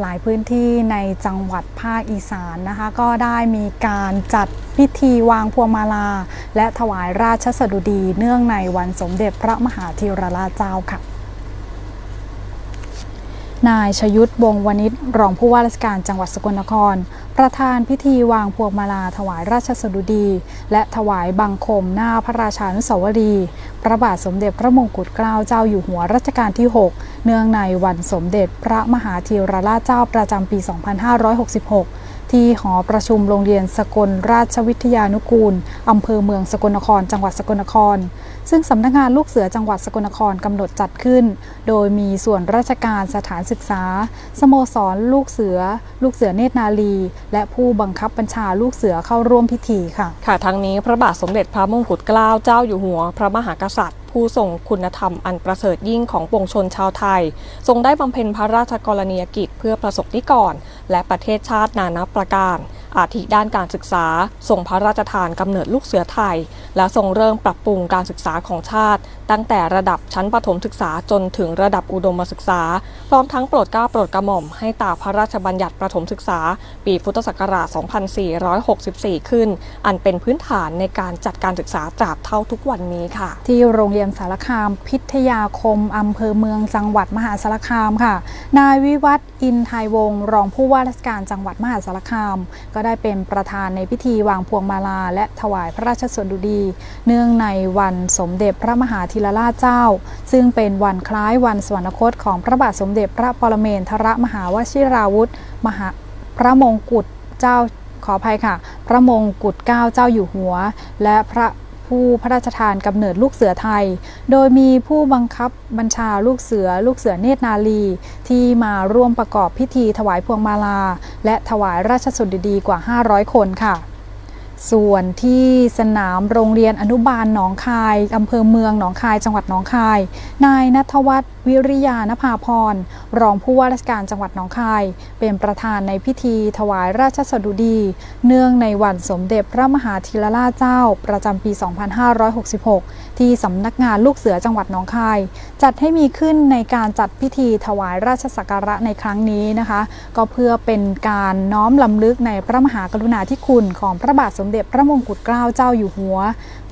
หลายพื้นที่ในจังหวัดภาคอีสานนะคะ ก็ได้มีการจัดพิธีวางพวงมาลา และถวายราชสดุดีเนื่องในวันสมเด็จพระมหาธีรราชเจ้าค่ะ นายชยุทธวงวณิชรองผู้ว่าราชการจังหวัดสกลนคร ประธานพิธีวางพวงมาลาถวายราชสดุดี และถวายบังคมหน้าพระราชานุสาวรีย์พระบาทสมเด็จพระมงกุฎเกล้าเจ้าอยู่หัวรัชกาลที่ 6 เนื่องในวันสมเด็จพระมหาธีรราชเจ้าประจำปี 2566 ที่หอประชุมโรงเรียนสกลราชวิทยานุกูล อำเภอเมืองสกลนคร จังหวัดสกลนคร ซึ่งสำนักงานลูกเสือจังหวัดสกลนครกำหนดจัดขึ้น โดยมีส่วนราชการสถานศึกษา สโมสร ลูกเสือ ลูกเสือเนตรนาลี และผู้บังคับบัญชาลูกเสือเข้าร่วมพิธีค่ะ ค่ะทั้งนี้พระบาทสมเด็จพระมงกุฎเกล้าเจ้าอยู่หัว พระมหากษัตริย์ ผู้ทรงคุณธรรมอันประเสริฐยิ่งของปวงชนชาวไทย ทรงได้บำเพ็ญพระราชกรณียกิจเพื่อประสบนิกร และประเทศชาตินานับประการ อาทิด้านการศึกษา ทรงพระราชทานกำเนิดลูกเสือไทย และทรงเริ่มปรับปรุงการศึกษาของชาติ ตั้งแต่ระดับชั้นประถมศึกษาจนถึงระดับอุดมศึกษา พร้อมทั้งโปรดเกล้าโปรดกระหม่อมให้ตาพระราชบัญญัติประถมศึกษา ปีพุทธศักราช 2464 ขึ้น อันเป็นพื้นฐานในการจัดการศึกษาตราบเท่าทุกวันนี้ค่ะ ที่โรงเรียนสารคามพิทยาคมอำเภอเมืองจังหวัดมหาสารคามค่ะ นายวิวัฒน์อินไทยวงศ์รองผู้ว่าราชการจังหวัดมหาสารคาม ก็ได้เป็นประธานในพิธีวางพวงมาลา และถวายพระราชสดุดีเนื่องในวันสมเด็จพระมหาธีรราชเจ้า ซึ่งเป็นวันคล้ายวันสวรรคตของพระบาทสมเด็จพระปรเมนทรมหาวชิราวุธมหาพระมงกุฎเจ้าขออภัยค่ะ พระมงกุฎเกล้าเจ้าอยู่หัว และพระผู้พระราชทานกำเนิดลูกเสือไทย โดยมีผู้บังคับบัญชาลูกเสือลูกเสือเนตรนาลี ที่มาร่วมประกอบพิธีถวายพวงมาลา และถวายราชสดุดีกว่า 500 คนค่ะ ส่วนที่สนามโรงเรียนอนุบาลหนองคายอำเภอเมืองหนองคาย จังหวัดหนองคาย นายนัทวัฒน์ วิริยานภาพร รองผู้ว่าราชการจังหวัดหนองคาย เป็นประธานในพิธีถวายราชสดุดี เนื่องในวันสมเด็จพระมหาธีรราชเจ้า ประจำปี 2566 ที่สำนักงานลูกเสือจังหวัดหนองคาย จัดให้มีขึ้นในการจัดพิธีถวายราชสักการะในครั้งนี้นะคะ ก็เพื่อเป็นการน้อมลำลึกในพระมหากรุณาธิคุณของพระบาทสมเด็จพระมงกุฎเกล้าเจ้าอยู่หัว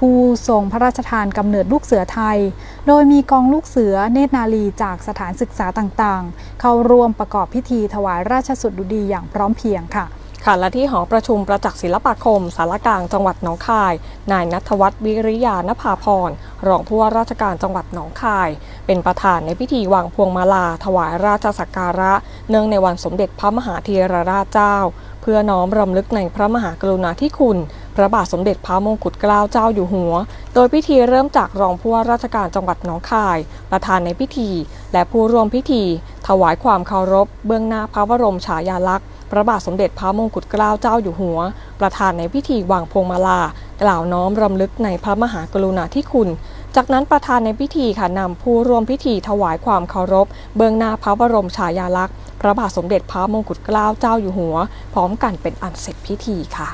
ผู้ทรงพระราชทานกำเนิดลูกเสือไทย โดยมีกองลูกเสือเนตรนาลีจากสถานศึกษาต่างๆ เข้าร่วมประกอบพิธีถวายราชสุดุดีอย่างพร้อมเพียงค่ะค่ะและที่หอประชุมประจักษ์ศิลปาคม สารกลางจังหวัดหนองคาย นายนัทวัฒน์วิริยานภาพร รองผู้ว่าราชการจังหวัดหนองคาย เป็นประธานในพิธีวางพวงมาลา ถวายราชสักการะ เนื่องในวันสมเด็จพระมหาธีรราชเจ้า เพื่อน้อมรำลึกในพระมหากรุณาธิคุณ พระบาทสมเด็จพระมงกุฎเกล้าเจ้าอยู่หัว โดยพิธีเริ่มจากรองผู้ว่าราชการจังหวัดหนองคาย ประธานในพิธี และผู้ร่วมพิธี ถวายความเคารพ เบื้องหน้าพระบรมฉายาลักษณ์พระบาทสมเด็จพระมงกุฎเกล้าเจ้าอยู่หัว ประธานในพิธีวางพวงมาลา กล่าวน้อมรำลึกในพระมหากรุณาธิคุณ จากนั้นประธานในพิธีค่ะนำผู้ร่วมพิธีถวายความเคารพ เบื้องหน้าพระบรมฉายาลักษณ์พระบาทสมเด็จพระมงกุฎเกล้าเจ้าอยู่หัว พร้อมกันเป็นอันเสร็จพิธีค่ะ